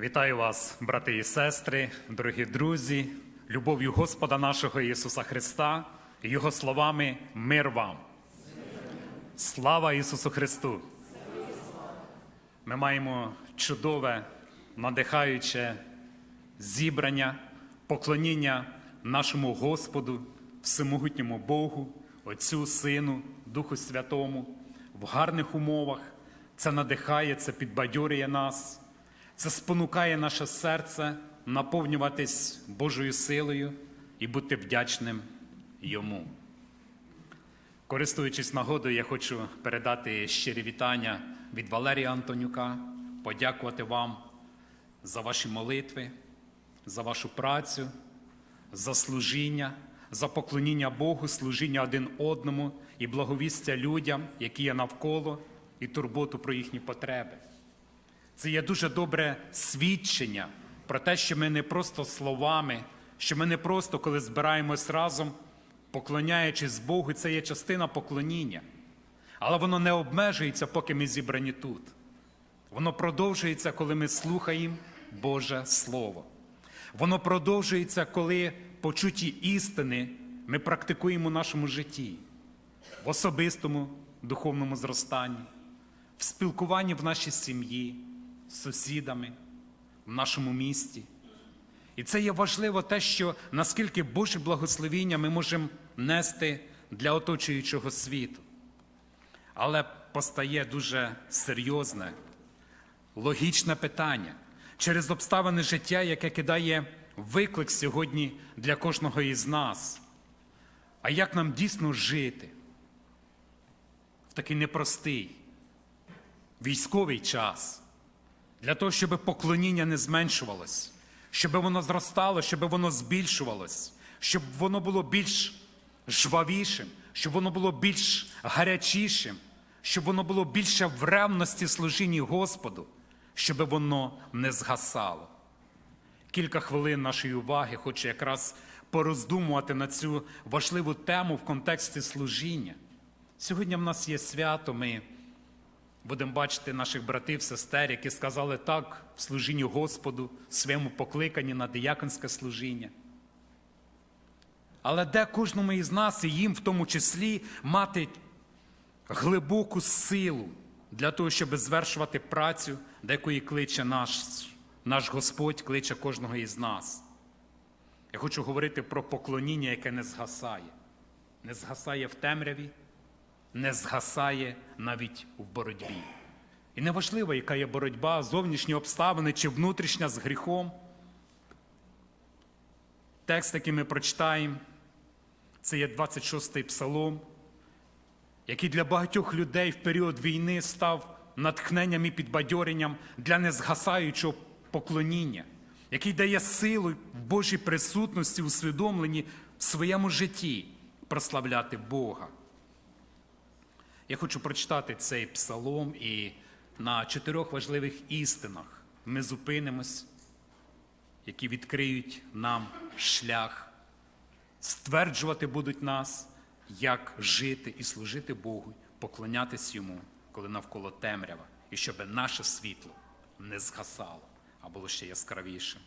Вітаю вас, брати і сестри, дорогі друзі, любов'ю Господа нашого Ісуса Христа Його словами мир вам. Слава Ісусу Христу! Ми маємо чудове, надихаюче зібрання, поклоніння нашому Господу, всемогутньому Богу, Отцю, Сину, Духу Святому в гарних умовах. Це надихає, це підбадьорює нас, це спонукає наше серце наповнюватись Божою силою і бути вдячним Йому. Користуючись нагодою, я хочу передати щирі вітання від Валерія Антонюка, подякувати вам за ваші молитви, за вашу працю, за служіння, за поклоніння Богу, служіння один одному і благовістя людям, які є навколо, і турботу про їхні потреби. Це є дуже добре свідчення про те, що ми не просто словами, що ми не просто, коли збираємось разом, поклоняючись Богу, це є частина поклоніння. Але воно не обмежується, поки ми зібрані тут. Воно продовжується, коли ми слухаємо Боже Слово. Воно продовжується, коли почуті істини ми практикуємо в нашому житті, в особистому духовному зростанні, в спілкуванні в нашій сім'ї, сусідами, в нашому місті. І це є важливо те, що наскільки Боже благословіння ми можемо нести для оточуючого світу. Але постає дуже серйозне, логічне питання через обставини життя, яке кидає виклик сьогодні для кожного із нас. А як нам дійсно жити в такий непростий військовий час, для того, щоб поклоніння не зменшувалось, щоб воно зростало, щоб воно збільшувалось, щоб воно було більш жвавішим, щоб воно було більш гарячішим, щоб воно було більше в ревності служінні Господу, щоб воно не згасало. Кілька хвилин нашої уваги хочу якраз пороздумувати на цю важливу тему в контексті служіння. Сьогодні в нас є свято, ми будемо бачити наших братів, сестер, які сказали так в служінні Господу, своєму покликанні на дияконське служіння. Але де кожному із нас, і їм в тому числі, мати глибоку силу для того, щоб звершувати працю, до якої кличе наш, наш Господь, кличе кожного із нас. Я хочу говорити про поклоніння, яке не згасає. Не згасає в темряві, не згасає навіть в боротьбі. І неважливо, яка є боротьба, зовнішні обставини чи внутрішня з гріхом. Текст, який ми прочитаємо, це є 26-й псалом, який для багатьох людей в період війни став натхненням і підбадьоренням для незгасаючого поклоніння, який дає силу в Божій присутності, усвідомленні в своєму житті прославляти Бога. Я хочу прочитати цей псалом і на чотирьох важливих істинах ми зупинимось, які відкриють нам шлях, стверджувати будуть нас, як жити і служити Богу, поклонятись Йому, коли навколо темрява, і щоб наше світло не згасало, а було ще яскравішим.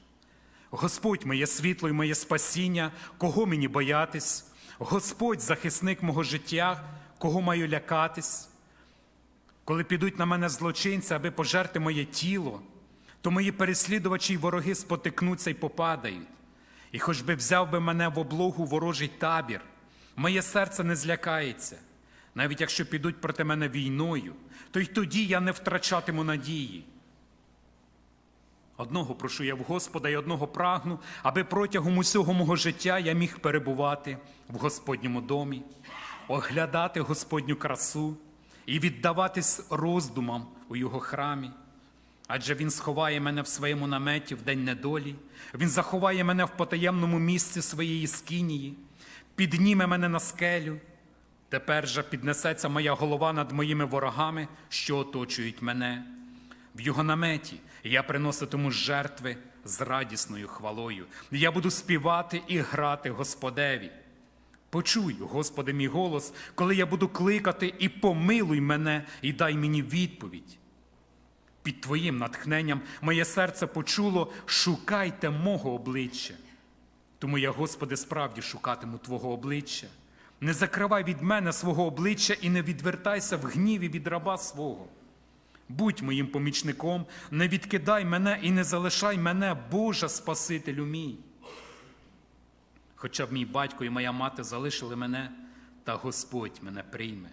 Господь моє світло і моє спасіння, кого мені боятись? Господь захисник мого життя, кого маю лякатись? Коли підуть на мене злочинці, аби пожерти моє тіло, то мої переслідувачі й вороги спотикнуться й попадають. І хоч би взяв би мене в облогу ворожий табір, моє серце не злякається. Навіть якщо підуть проти мене війною, то й тоді я не втрачатиму надії. Одного прошу я в Господа і одного прагну, аби протягом усього мого життя я міг перебувати в Господньому домі, оглядати Господню красу і віддаватись роздумам у Його храмі. Адже Він сховає мене в своєму наметі в день недолі, Він заховає мене в потаємному місці своєї скинії, підніме мене на скелю. Тепер же піднесеться моя голова над моїми ворогами, що оточують мене. В його наметі я приноситиму жертви з радісною хвалою. Я буду співати і грати Господеві. Почуй, Господи, мій голос, коли я буду кликати, і помилуй мене, і дай мені відповідь. Під Твоїм натхненням моє серце почуло шукайте мого обличчя. Тому я, Господи, справді шукатиму Твого обличчя. Не закривай від мене свого обличчя і не відвертайся в гніві від раба свого. Будь моїм помічником, не відкидай мене і не залишай мене, Боже Спасителю мій. Хоча б мій батько і моя мати залишили мене, та Господь мене прийме.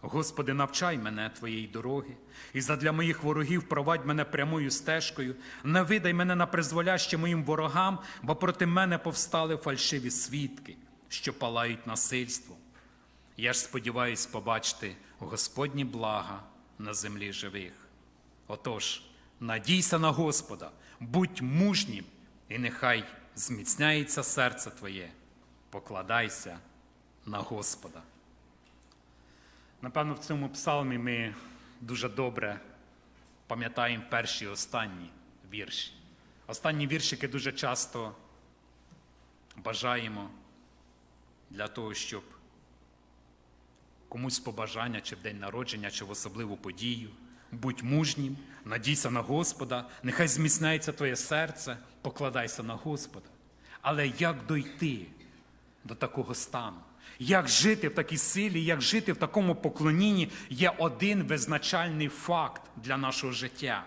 Господи, навчай мене Твоєї дороги, і задля моїх ворогів провадь мене прямою стежкою, не видай мене на призволяще моїм ворогам, бо проти мене повстали фальшиві свідки, що палають насильством. Я ж сподіваюсь побачити Господні блага на землі живих. Отож, надійся на Господа, будь мужнім, і нехай зміцняється серце твоє, покладайся на Господа. Напевно, в цьому псалмі ми дуже добре пам'ятаємо перші і останні вірші. Останні віршики дуже часто бажаємо для того, щоб комусь побажання, чи в день народження, чи в особливу подію. Будь мужнім, надійся на Господа, нехай зміцняється твоє серце, покладайся на Господа. Але як дойти до такого стану? Як жити в такій силі, як жити в такому поклонінні, є один визначальний факт для нашого життя.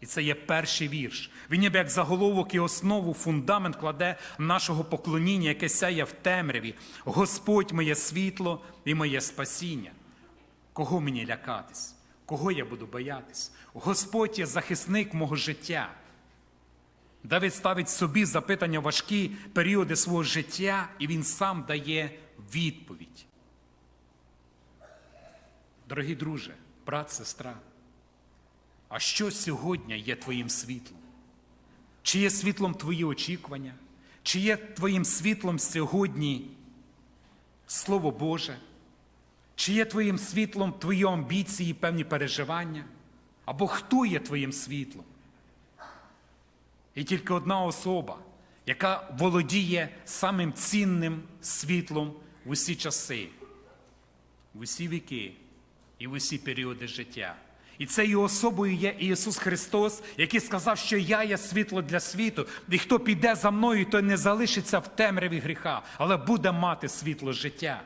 І це є перший вірш. Він ніби як заголовок і основу, фундамент кладе нашого поклоніння, яке сяє в темряві. Господь моє світло і моє спасіння. Кого мені лякатись? Кого я буду боятись? Господь є захисник мого життя. Давид ставить собі запитання важкі періоди свого життя, і він сам дає відповідь. Дорогі друже, брат, сестра, а що сьогодні є твоїм світлом? Чи є світлом твої очікування? Чи є твоїм світлом сьогодні Слово Боже? Чи є твоїм світлом твої амбіції, і певні переживання? Або хто є твоїм світлом? І тільки одна особа, яка володіє самим цінним світлом в усі часи, в усі віки і в усі періоди життя. І цією особою є Ісус Христос, який сказав, що я є світло для світу, і хто піде за мною, той не залишиться в темряві гріха, але буде мати світло життя.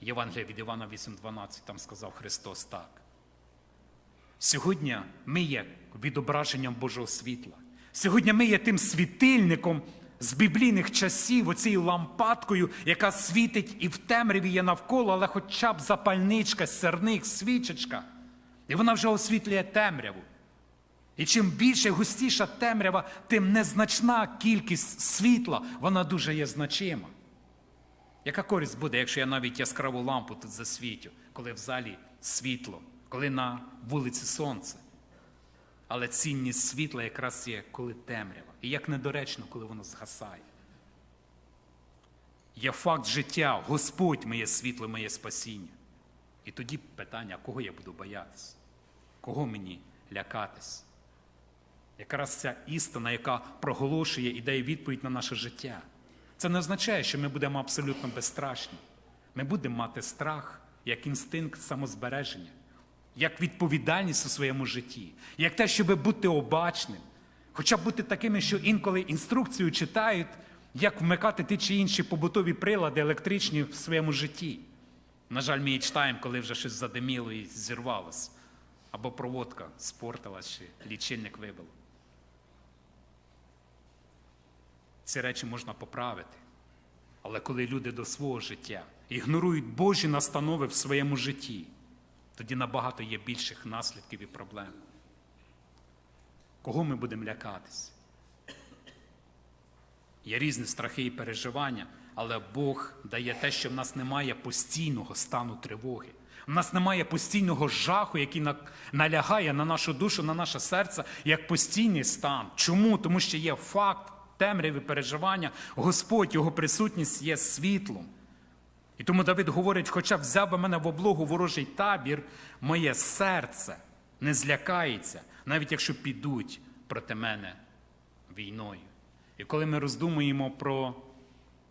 Євангелія від Івана 8,12 там сказав Христос так. Сьогодні ми є відображенням Божого світла. Сьогодні ми є тим світильником з біблійних часів, оцією лампадкою, яка світить і в темряві є навколо, але хоча б запальничка, серник, свічечка. І вона вже освітлює темряву. І чим більше густіша темрява, тим незначна кількість світла, вона дуже є значима. Яка користь буде, якщо я навіть яскраву лампу тут засвітю, коли в залі світло, коли на вулиці сонце? Але цінність світла якраз є, коли темрява. І як недоречно, коли воно згасає. Є факт життя, Господь моє світло, моє спасіння. І тоді питання, кого я буду боятись? Кого мені лякатись? Якраз ця істина, яка проголошує і дає відповідь на наше життя. Це не означає, що ми будемо абсолютно безстрашні. Ми будемо мати страх як інстинкт самозбереження, як відповідальність у своєму житті, як те, щоб бути обачним, хоча б бути такими, що інколи інструкцію читають, як вмикати ті чи інші побутові прилади електричні в своєму житті. На жаль, ми її читаємо, коли вже щось задиміло і зірвалося, або проводка спортилась, чи лічильник вибило. Ці речі можна поправити. Але коли люди до свого життя ігнорують Божі настанови в своєму житті, тоді набагато є більших наслідків і проблем. Кого ми будемо лякатись? Є різні страхи і переживання, але Бог дає те, що в нас немає постійного стану тривоги. В нас немає постійного жаху, який налягає на нашу душу, на наше серце, як постійний стан. Чому? Тому що є факт темряві переживання, Господь, Його присутність є світлом. І тому Давид говорить: хоча взяв би мене в облогу ворожий табір, моє серце не злякається, навіть якщо підуть проти мене війною. І коли ми роздумуємо про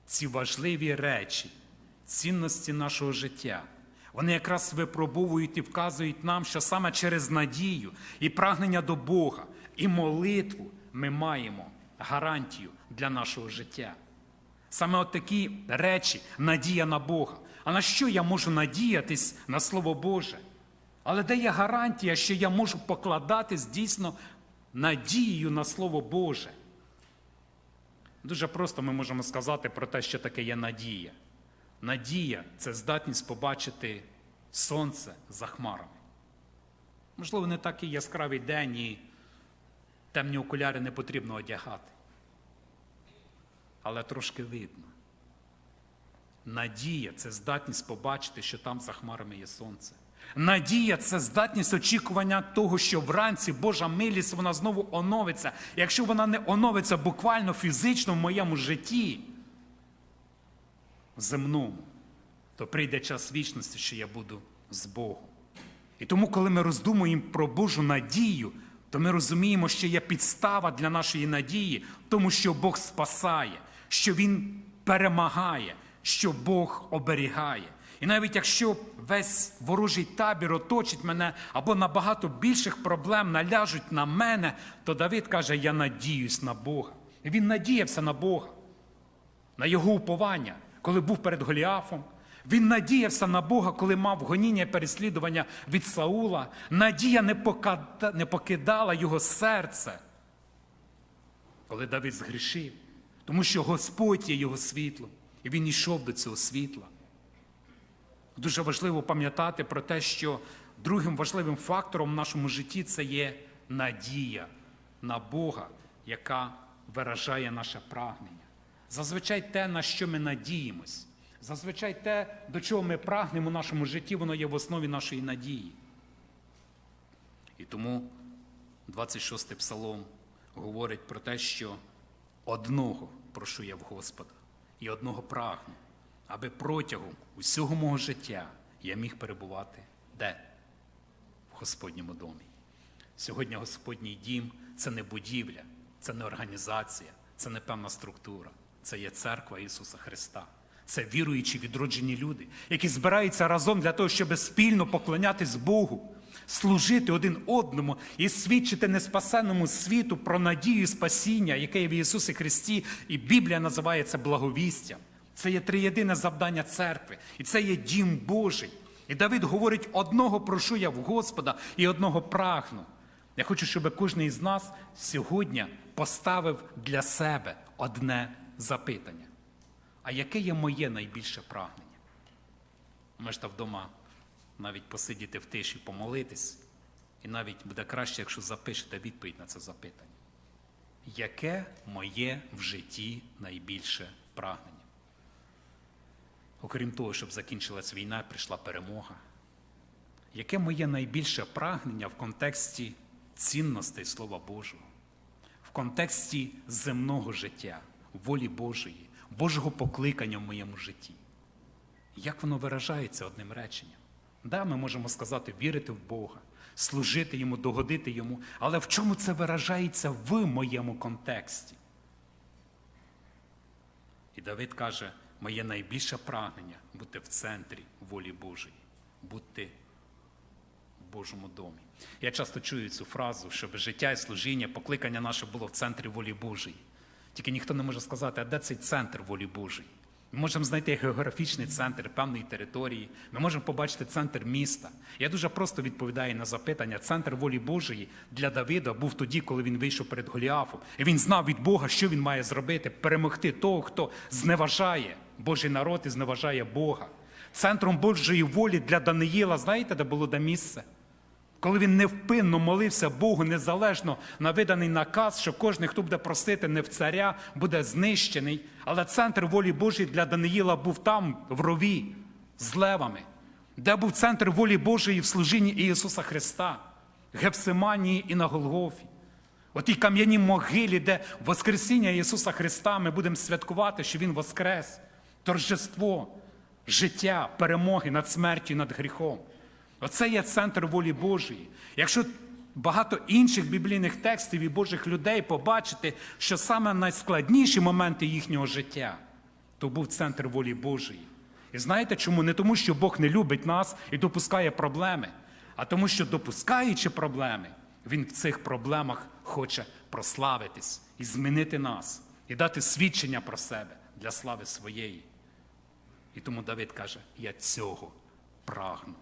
ці важливі речі, цінності нашого життя, Вони якраз випробовують і вказують нам, що саме через надію і прагнення до Бога, і молитву ми маємо гарантію для нашого життя. Саме от такі речі надія на Бога. А на що я можу надіятись на Слово Боже? Але де є гарантія, що я можу покладатись дійсно надією на Слово Боже? Дуже просто ми можемо сказати про те, що таке є надія. Надія це здатність побачити сонце за хмарами. Можливо, не такий яскравий день і темні окуляри не потрібно одягати. Але трошки видно. Надія це здатність побачити, що там за хмарами є сонце. Надія це здатність очікування того, що вранці Божа милість вона знову оновиться. Якщо вона не оновиться буквально фізично в моєму житті, земному, то прийде час вічності, що я буду з Богом. І тому, коли ми роздумуємо про Божу надію, то ми розуміємо, що є підстава для нашої надії, тому що Бог спасає, що Він перемагає, що Бог оберігає. І навіть якщо весь ворожий табір оточить мене або набагато більших проблем наляжуть на мене, то Давид каже: Я надіюсь на Бога. І Він надіявся на Бога на його уповання, коли був перед Голіафом. Він надіявся на Бога, коли мав гоніння і переслідування від Саула. Надія не, покидала його серце, коли Давид згрішив, тому що Господь є його світлом, і він йшов до цього світла. Дуже важливо пам'ятати про те, що другим важливим фактором в нашому житті це є надія на Бога, яка виражає наше прагнення. Зазвичай те, на що ми надіємось, зазвичай те, до чого ми прагнемо в нашому житті, воно є в основі нашої надії. І тому 26-й псалом говорить про те, що одного прошу я в Господа і одного прагну, аби протягом усього мого життя я міг перебувати де? В Господньому домі. Сьогодні Господній дім це не будівля, це не організація, це не певна структура. Це є церква Ісуса Христа. Це віруючі відроджені люди, які збираються разом для того, щоб спільно поклонятись Богу, служити один одному і свідчити неспасенному світу про надію спасіння, яке є в Ісусі Христі, і Біблія називає це благовістям. Це є триєдине завдання церкви, і це є дім Божий. І Давид говорить: одного прошу я в Господа і одного прагну. Я хочу, щоб кожен із нас сьогодні поставив для себе одне запитання. А яке є моє найбільше прагнення? Можете вдома навіть посидіти в тиші, помолитись, і навіть буде краще, якщо запишете відповідь на це запитання. Яке моє в житті найбільше прагнення? Окрім того, щоб закінчилась війна, прийшла перемога. Яке моє найбільше прагнення в контексті цінностей Слова Божого, в контексті земного життя, волі Божої, Божого покликання в моєму житті? Як воно виражається одним реченням? Да, ми можемо сказати вірити в Бога, служити Йому, догодити Йому, але в чому це виражається в моєму контексті? І Давид каже, моє найбільше прагнення бути в центрі волі Божої, бути в Божому домі. Я часто чую цю фразу, щоб життя і служіння, покликання наше було в центрі волі Божої. Тільки ніхто не може сказати, а де цей центр волі Божої? Ми можемо знайти географічний центр певної території, ми можемо побачити центр міста. Я дуже просто відповідаю на запитання. Центр волі Божої для Давида був тоді, коли він вийшов перед Голіафом. І він знав від Бога, що він має зробити, перемогти того, хто зневажає Божий народ і зневажає Бога. Центром Божої волі для Даниїла, знаєте, де було де місце? Коли він невпинно молився Богу незалежно на виданий наказ, що кожен, хто буде просити не в царя, буде знищений. Але центр волі Божої для Даниїла був там, в рові, з левами, де був центр волі Божої в служінні Ісуса Христа, Гепсиманії і на Голгофі. У тій кам'яній могилі, де Воскресіння Ісуса Христа ми будемо святкувати, що Він воскрес, торжество, життя, перемоги над смертю, над гріхом. Оце є центр волі Божої. Якщо багато інших біблійних текстів і Божих людей побачити, що саме найскладніші моменти їхнього життя, то був центр волі Божої. І знаєте чому? Не тому, що Бог не любить нас і допускає проблеми, а тому, що допускаючи проблеми, Він в цих проблемах хоче прославитись і змінити нас, і дати свідчення про себе для слави своєї. І тому Давид каже: Я цього прагну.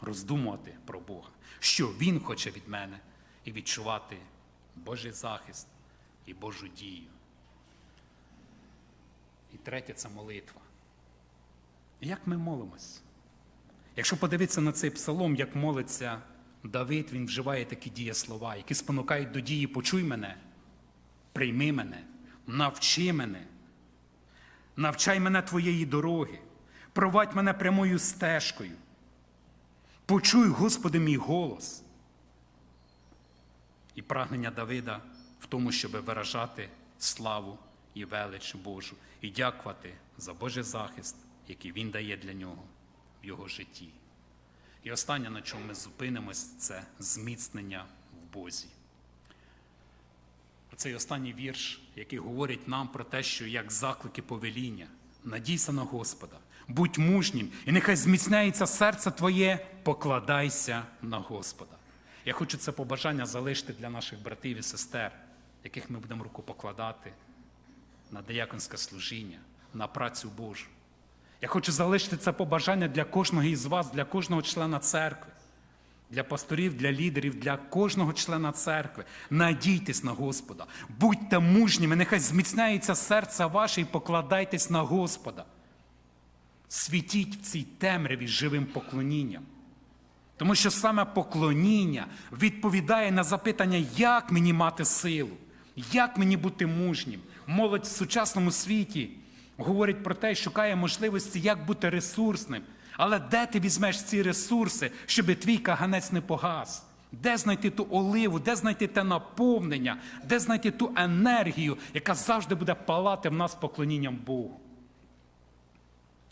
Роздумувати про Бога, що Він хоче від мене, і відчувати Божий захист і Божу дію. І третє це молитва. Як ми молимось? Якщо подивитися на цей псалом, як молиться Давид, він вживає такі дієслова, які спонукають до дії почуй мене, прийми мене, навчи мене, навчай мене твоєї дороги, провадь мене прямою стежкою. Почуй, Господи, мій голос. І прагнення Давида в тому, щоб виражати славу і велич Божу, і дякувати за Божий захист, який Він дає для нього в його житті. І останнє, на чому ми зупинимось, це зміцнення в Бозі. Цей останній вірш, який говорить нам про те, що як заклики повеління, надійся на Господа, будь мужнім, і нехай зміцняється серце твоє, покладайся на Господа. Я хочу це побажання залишити для наших братів і сестер, яких ми будемо руку покладати на дияконське служіння, на працю Божу. Я хочу залишити це побажання для кожного із вас, для кожного члена церкви, для пасторів, для лідерів, для кожного члена церкви. Надійтесь на Господа, будьте мужніми, нехай зміцняється серце ваше і покладайтесь на Господа. Світіть в цій темряві живим поклонінням. Тому що саме поклоніння відповідає на запитання, як мені мати силу, як мені бути мужнім. Молодь в сучасному світі говорить про те, шукає можливості, як бути ресурсним. Але де ти візьмеш ці ресурси, щоб твій каганець не погас? Де знайти ту оливу, де знайти те наповнення, де знайти ту енергію, яка завжди буде палати в нас поклонінням Богу?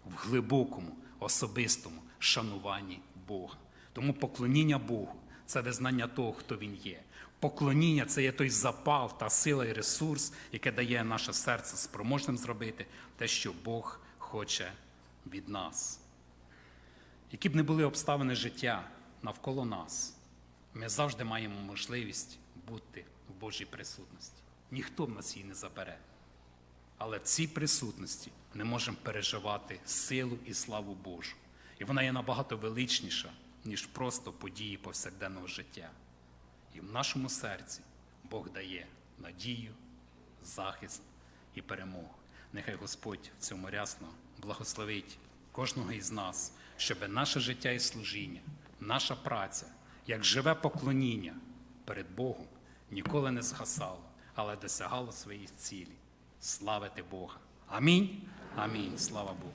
В глибокому, особистому шануванні Бога. Тому поклоніння Богу це визнання того, хто Він є. Поклоніння це є той запал, та сила і ресурс, яке дає наше серце спроможним зробити те, що Бог хоче від нас. Які б не були обставини життя навколо нас, ми завжди маємо можливість бути в Божій присутності. Ніхто в нас її не забере. Але в цій присутності ми можемо переживати силу і славу Божу. І вона є набагато величніша, ніж просто події повсякденного життя. І в нашому серці Бог дає надію, захист і перемогу. Нехай Господь в цьому рясно благословить кожного із нас, щоб наше життя і служіння, наша праця, як живе поклоніння перед Богом, ніколи не згасало, але досягало своїх цілей. Славити Бога. Амінь. Амінь. Слава Богу.